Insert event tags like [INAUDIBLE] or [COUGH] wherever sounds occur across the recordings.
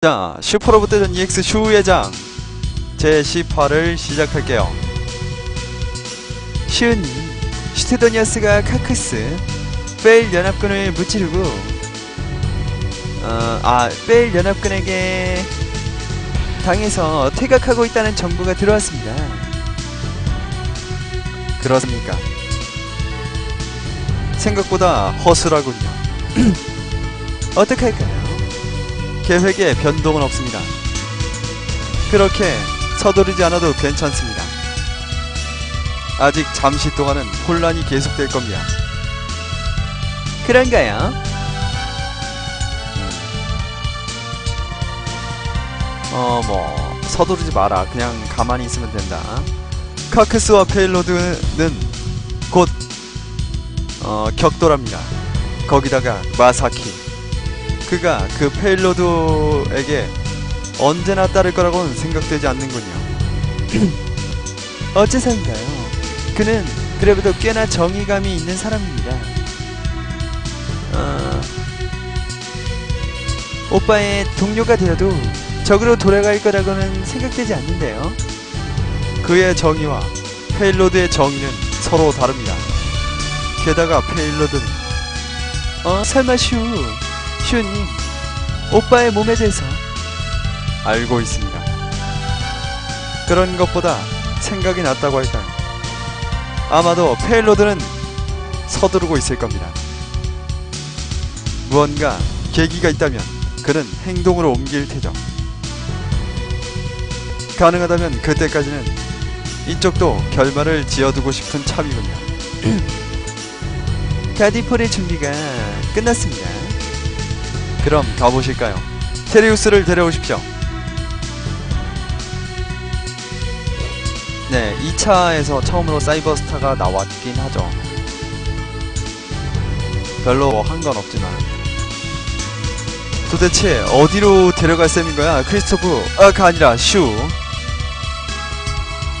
자, 슈퍼로봇 대전 EX 슈예장 제18을 시작할게요. 슈니, 슈테도니아스가 카크스, 페일 연합군을 무찌르고 어, 아, 페일 연합군에게 당해서 퇴각하고 있다는 정보가 들어왔습니다. 그렇습니까? 생각보다 허술하군요. [CLEARS THROAT] 어떡할까요? 계획에 변동은 없습니다. 그렇게 서두르지 않아도 괜찮습니다. 아직 잠시 동안은 혼란이 계속될 겁니다. 그런가요? 음. 어, 뭐, 서두르지 마라. 그냥 가만히 있으면 된다. 카크스와 페일로드는 곧, 어, 격돌합니다. 거기다가 마사키. 그가 그 페일로드에게 언제나 따를 거라고는 생각되지 않는군요. [CLEARS THROAT] 어째서인가요? 그는 그래도 꽤나 정의감이 있는 사람입니다. 어... 오빠의 동료가 되어도 적으로 돌아갈 거라고는 생각되지 않는데요. 그의 정의와 페일로드의 정의는 서로 다릅니다. 게다가 페일로드는 어 설마 슈 슈님 오빠의 몸에 대해서 알고 있습니다. 그런 것보다 생각이 낫다고 할까요? 아마도 페일로드는 서두르고 있을 겁니다. 무언가 계기가 있다면 그는 행동으로 옮길 테죠. 가능하다면 그때까지는 이쪽도 결말을 지어두고 싶은 참이군요. [CLEARS THROAT] [CLEARS THROAT] 가디폴의 준비가 끝났습니다. 그럼 가보실까요? 테리우스를 데려오십시오. 네, 2차에서 처음으로 사이버스타가 나왔긴 하죠. 별로 한건 없지만. 도대체 어디로 데려갈 셈인 거야? 크리스토프, 아가 아니라 슈.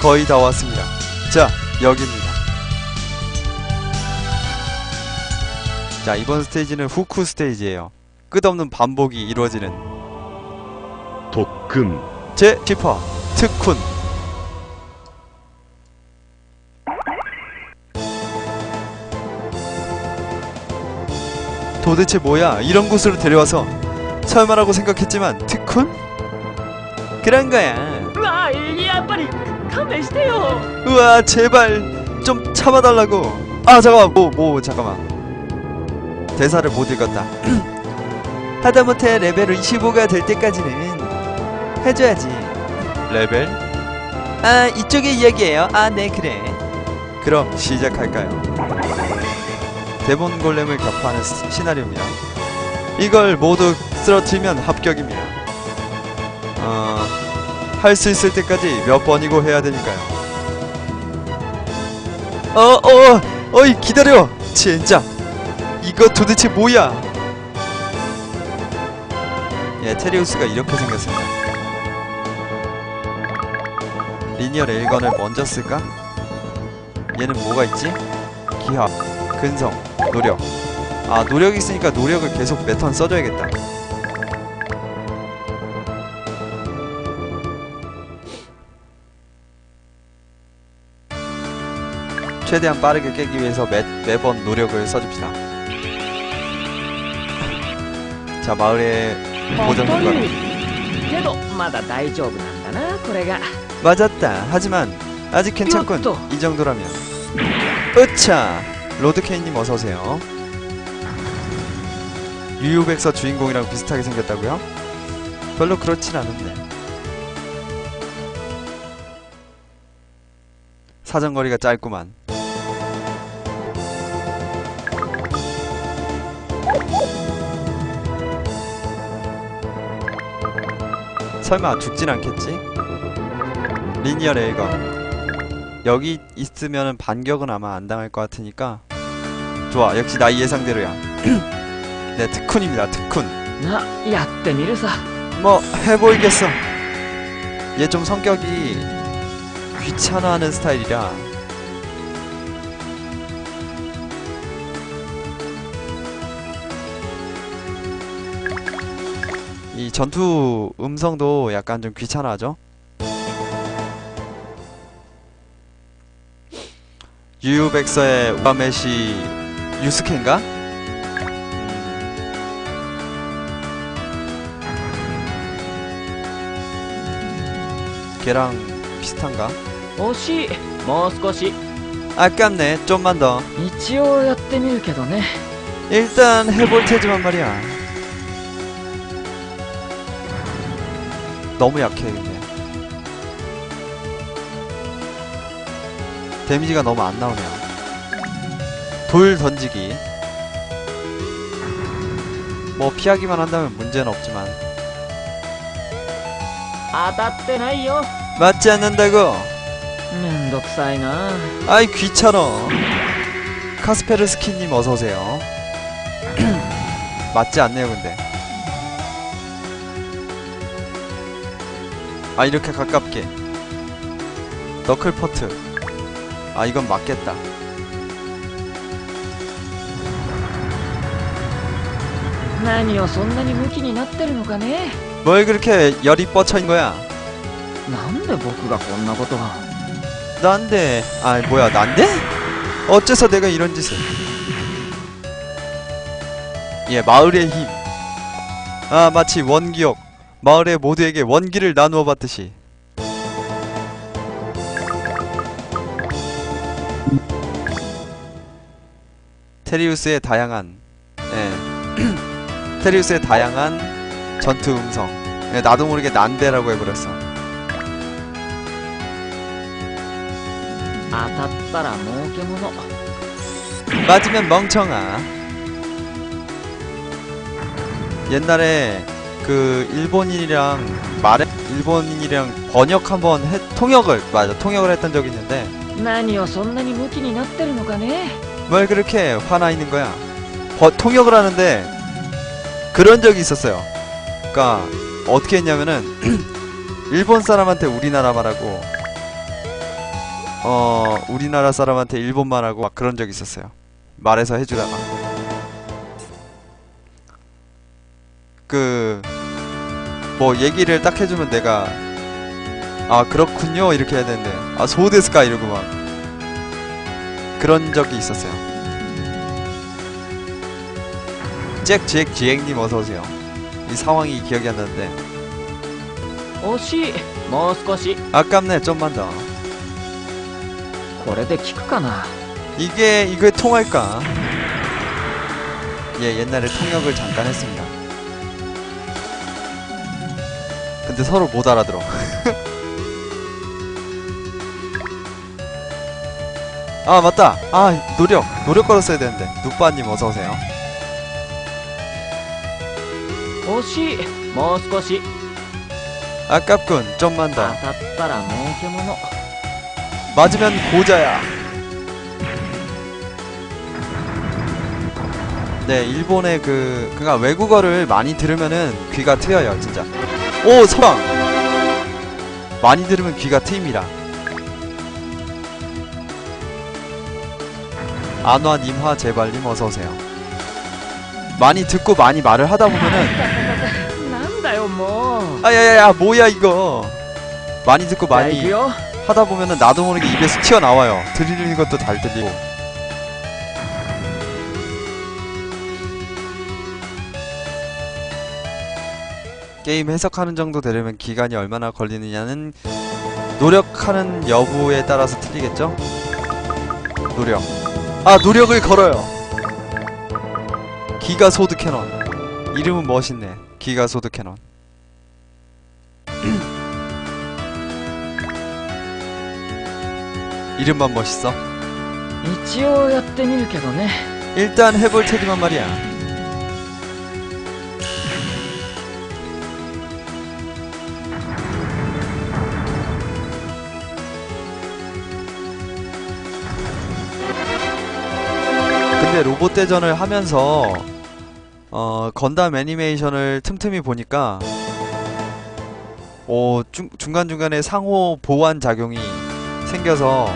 거의 다 왔습니다. 자, 여기입니다. 자, 이번 스테이지는 후쿠 스테이지예요. 끝없는 반복이 이루어지는 독금 제 10화 특훈. 도대체 뭐야? 이런 곳으로 데려와서 설마라고 생각했지만 특훈? 그런 거야. 우와 제발 좀 참아달라고. 아 잠깐만. 뭐뭐 뭐, 잠깐만. 대사를 못 읽었다. [CLEARS THROAT] 하다못해 레벨 25가 될 때까지는 해줘야지 레벨? 아 이쪽의 이야기예요 아 네 그래 그럼 시작할까요 대본 골렘을 격파하는 시- 시나리오입니다 이걸 모두 쓰러뜨리면 합격입니다 어... 할 수 있을 때까지 몇 번이고 해야 되니까요 어, 어, 어이, 기다려! 진짜! 이거 도대체 뭐야? 예, 테리우스가 이렇게 생겼습니다. 리니어 레일건을 먼저 쓸까? 얘는 뭐가 있지? 기하, 근성, 노력. 아, 노력이 있으니까 노력을 계속 몇턴 써줘야겠다. 최대한 빠르게 깨기 위해서 매, 매번 노력을 써줍시다. 자, 마을에 本 보정 当 효과가 にけどまだ大丈夫なんだなこれが 맞았다. 하지만 아직 괜찮군. 이것도. 이 정도라면. 으차! 로드케이님 어서오세요. 유유백서 주인공이랑 비슷하게 생겼다고요? 별로 그렇진 않은데. 사정거리가 짧구만. 설마 죽진 않겠지? 리니어 레일건. 여기 있으면 반격은 아마 안 당할 것 같으니까. 좋아 역시 나 예상대로야. [CLEARS THROAT] 네 특훈입니다 특훈. 뭐 해보이겠어. 얘 좀 성격이 귀찮아하는 스타일이라. 이 전투 음성도 약간 좀 귀찮아죠? 유유백서의 우아메시 유스케인가? 걔랑 비슷한가? 오시 뭐스코시 아깝네 좀만 더 일단 해볼 테지만 말이야 너무 약해 근데 데미지가 너무 안 나오네요. 돌 던지기. 뭐 피하기만 한다면 문제는 없지만. 아따떼나요? 맞지 않는다고? 면독사이나. 아이 귀찮어 카스페르스키님 어서오세요. [CLEARS THROAT] 맞지 않네요 근데. 아 이렇게 가깝게 너클퍼트 아 이건 맞겠다 何をそんなにムキになってるのかね 뭘 그렇게 열이 뻗쳐인 거야 なんで僕がこんなことを 난데 아 뭐야 난데? 어째서 내가 이런 짓을 예 마을의 힘아 마치 원기역 마을의 모두에게 원기를 나누어 봤듯이. 테리우스의 다양한 예. [CLEARS THROAT] 테리우스의 다양한 전투 음성. 예, 나도 모르게 난데라고 해버렸어. 맞으면 멍청아. 옛날에 그 일본인이랑 말해 일본인이랑 번역 한번 해, 통역을 맞아 통역을 했던 적이 있는데 何をそんなにムキになってるのかね 뭘 그렇게 화나 있는 거야? 버, 통역을 하는데 그런 적이 있었어요. 그러니까 어떻게 했냐면은 [CLEARS THROAT] 일본 사람한테 우리나라 말하고 어 우리나라 사람한테 일본 말하고 막 그런 적이 있었어요. 말해서 해주다가 그 뭐 얘기를 딱 해주면 내가 아 그렇군요 이렇게 해야 되는데 아 소데스까 이러고 막 그런 적이 있었어요. 잭잭 지행님 어서 오세요. 이 상황이 기억이 안 나는데 惜しいもう少し 아깝네 좀만 더. これで効くかな 이게 이게 통할까? 예 옛날에 통역을 잠깐 했습니다. 근데 서로 못 알아들어. [LAUGHS] 아 맞다. 아 노력 노력 걸었어야 되는데 누빠님 어서 오세요. 惜しいもう少し 아깝군 좀만 当 더. たったら儲けもの 맞으면 고자야. 네, 일본의 그, 그니까 외국어를 많이 들으면은 귀가 트여요, 진짜. 오 서방! 많이 들으면 귀가 트입니다. 안화 님화 제발님 어서오세요. 많이 듣고 많이 말을 하다보면은 아야야야 뭐야 이거. 많이 듣고 많이 하다보면은 나도 모르게 입에서 튀어나와요. 들리는 것도 잘 들리고. 게임 해석하는 정도 되려면 기간이 얼마나 걸리느냐는 노력하는 여부에 따라서 틀리겠죠? 노력. 아, 노력을 걸어요. 기가 소드 캐논. 이름은 멋있네. 기가 소드 캐논. [CLEARS THROAT] 이름만 멋있어. 一応やってみるけどね 일단 해볼 테지만 말이야. 로봇 대전을 하면서 어, 건담 애니메이션을 틈틈이 보니까 어, 중, 중간중간에 상호 보완 작용이 생겨서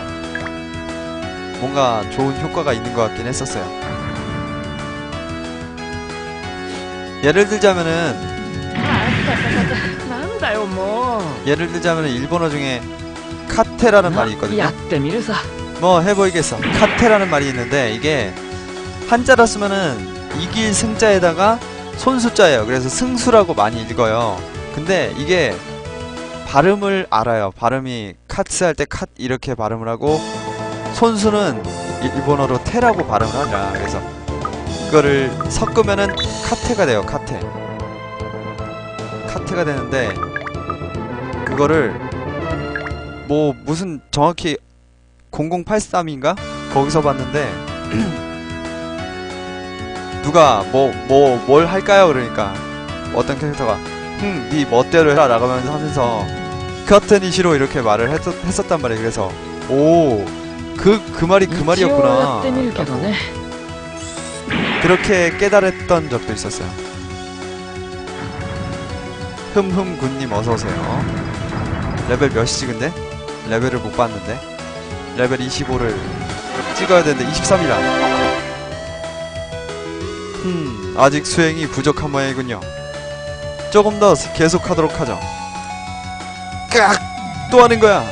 뭔가 좋은 효과가 있는 것 같긴 했었어요 예를 들자면은 예를 들자면은 일본어 중에 카테라는 말이 있거든요 뭐 해보이겠어 카테라는 말이 있는데 이게 한자로 쓰면은 이길 승자에다가 손수자예요. 그래서 승수라고 많이 읽어요. 근데 이게 발음을 알아요. 발음이 카츠 할때캇 이렇게 발음을 하고 손수는 일- 일본어로 테라고 발음을 하냐. 그래서 이거를 섞으면은 카테가 돼요. 카테. 카테가 되는데 그거를 뭐 무슨 정확히 0083인가? 거기서 봤는데 [CLEARS THROAT] 누가 뭐 뭐 뭘 할까요? 그러니까 어떤 캐릭터가 응, 네 멋대로 해라 나가면서 하면서 커튼 이시로 이렇게 말을 했었, 했었단 말이에요. 그래서 오그그 그 말이 그 말이었구나. 라고. 그렇게 깨달았던 적도 있었어요. 흠흠 군님 어서 오세요. 레벨 몇이지 근데? 레벨을 못 봤는데. 레벨 25를 찍어야 되는데 23이라. 음, 아직 수행이 부족한 모양이군요. 조금 더 계속하도록 하죠. 깍! 또 하는 거야.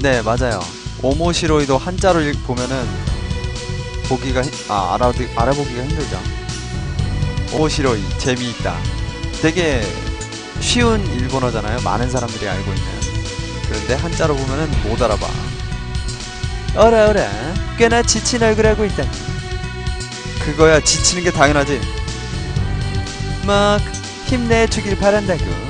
네, 맞아요. 오모시로이도 한자로 읽- 보면은 보기가 힘- 아 알아 알아보기가 힘들죠. 오모시로이 재미있다. 되게 쉬운 일본어잖아요. 많은 사람들이 알고 있는. 그런데 한자로 보면은 못 알아봐. 어라 어라 꽤나 지친 얼굴 하고 있다. 그거야 지치는 게 당연하지. 막 힘내주길 바란다고.